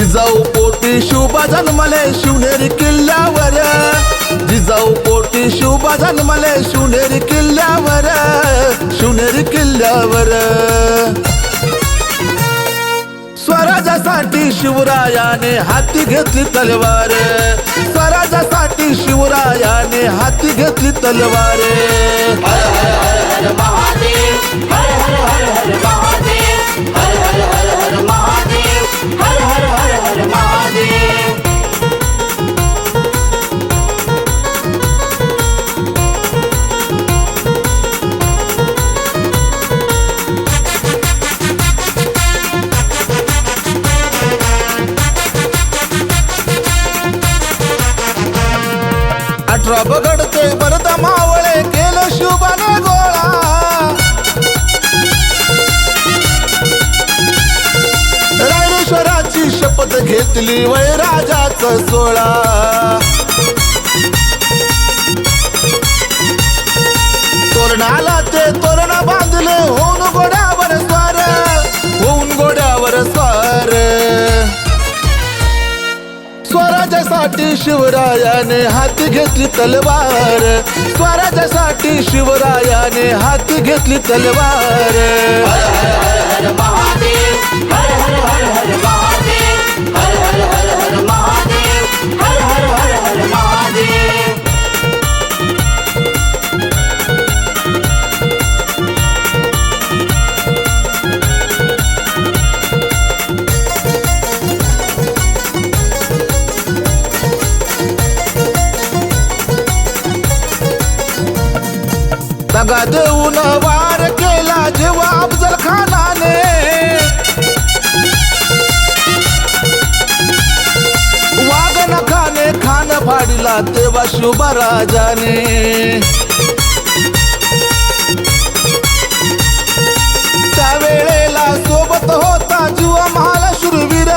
जिजाऊ पोटी शुभा जन्मले शिवनेरी किल्ल्यावर. जिजाऊ पोटी शुभा जन्मले शिवनेरी किल्ल्यावर शिवनेरी किल्ल्यावर. स्वराजासाठी शिवरायाने हाती घेतली तलवार. स्वराजासाठी शिवरायाने हाती घेतली तलवार. रब घडते परत मावळे केलं शिवबाने गोळा. राणेश्वराची शपथ घेतली वैराजाचा सोळा. शिवरायाने हात घेतली तलवार. स्वराज्यासाठी शिवरायाने हात घेतली तलवार. दगा देऊन वार केला जेव्हा अफजल खानाने वाघ खाने खान फाडिला तेव्हा शिवबराजाने त्यावेळेला सोबत होता जीवा महाल शुरवीर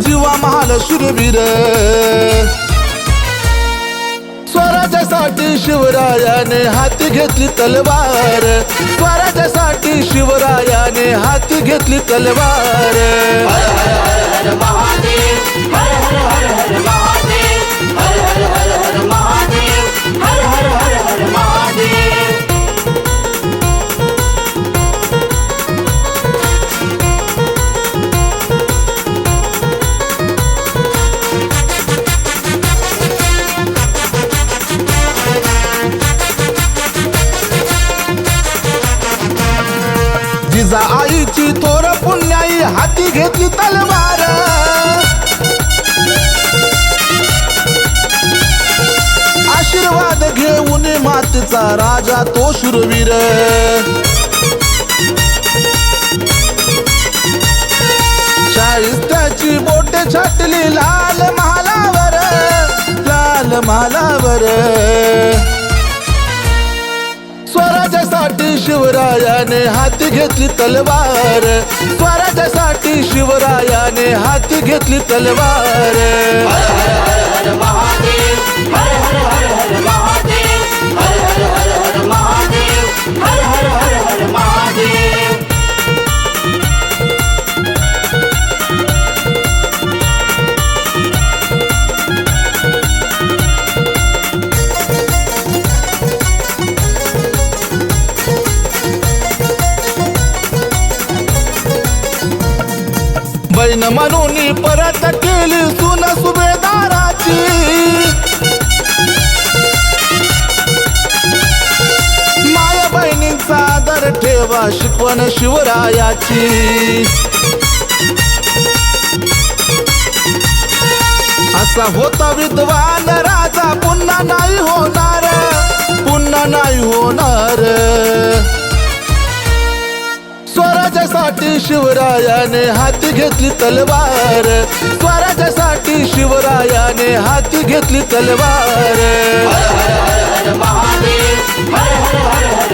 जीवा महाल शुरवीर शिवरायाने हाती घेतली तलवार. स्वराज्यासाठी शिवरायाने हाती घेतली तलवार. हर हर हर महादेव. हाती घेतली तलवार. आशीर्वाद घेऊन मातीचा राजा तो शुरवीर त्याची बोटे छाटली लाल महालावर लाल महालावर शिवरायाने हाती घेतली तलवार. स्वराज्यासाठी शिवरायाने हाती घेतली तलवार. हर हर हर महादेव. हर हर हर बहीण म्हणून परत केली सुन सुभेदाराची. माया बहिणींचा आदर ठेवा शिकवण शिवरायाची. असा होता विद्वान राजा पुन्हा नाही होणार पुन्हा नाही होणार. स्वराज्यासाठी शिवरायाने हाती घेतली तलवार. स्वराज्यासाठी शिवरायाने हाती घेतली तलवार. हर हर हर हर महादेव. हर हर हर हर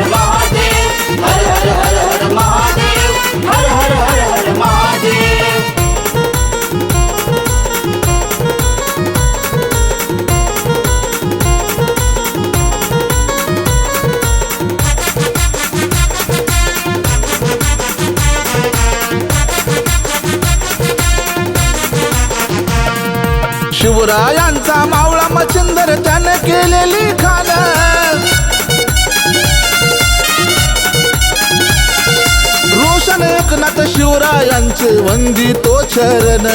शिवरायांचा मावळा मच्छिंदर त्याने केलेली खान. रोशन एकनाथ शिवरायांचे वंदी तो चरण.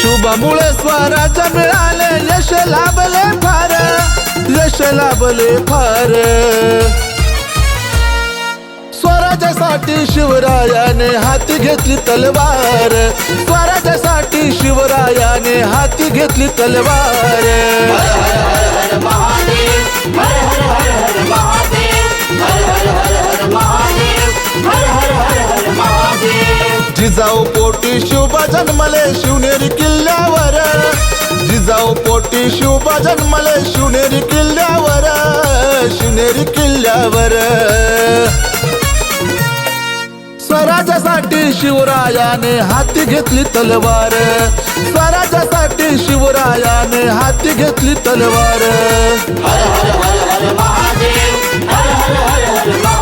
शुभामुळे स्वराज्य मिळाले यश लाभले फार यश लाभले फार. स्वराज्यासाठी शिवरायाने हाती घेतली तलवार. स्वराज्यासाठी शिवरायाने हाती घेतली तलवार. हर हर हर हर महादेव हर हर जिजाऊ पोटी शिवबा जन्मले शिवनेरी किल्ल्यावर. जिजाऊ पोटी शिवबा जन्मले शिवनेरी किल्ल्यावर. शिवनेरी किल्ल्यावर. स्वराज्यासाठी शिवरायाने हाती घेतली तलवार. स्वराज्यासाठी शिवरायाने हाती घेतली तलवार. हर हर हर हर महादेव. हर हर हर हर